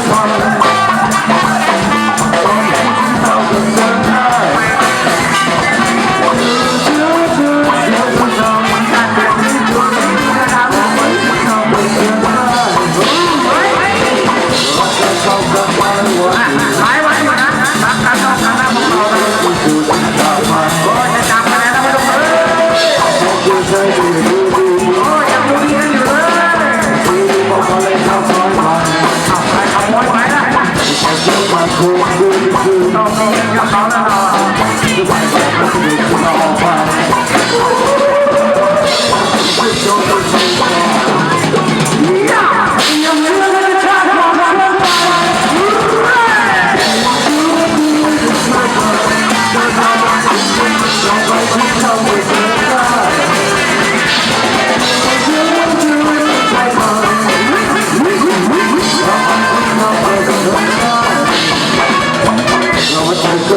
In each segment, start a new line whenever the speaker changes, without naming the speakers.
Come on. Oh,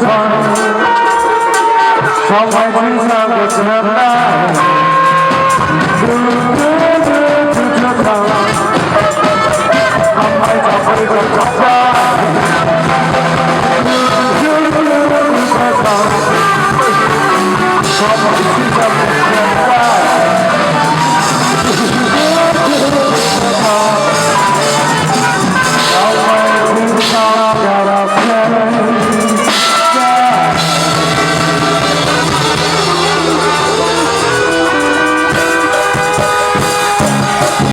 যখন সময় হিসাব ঝামলা Thank you.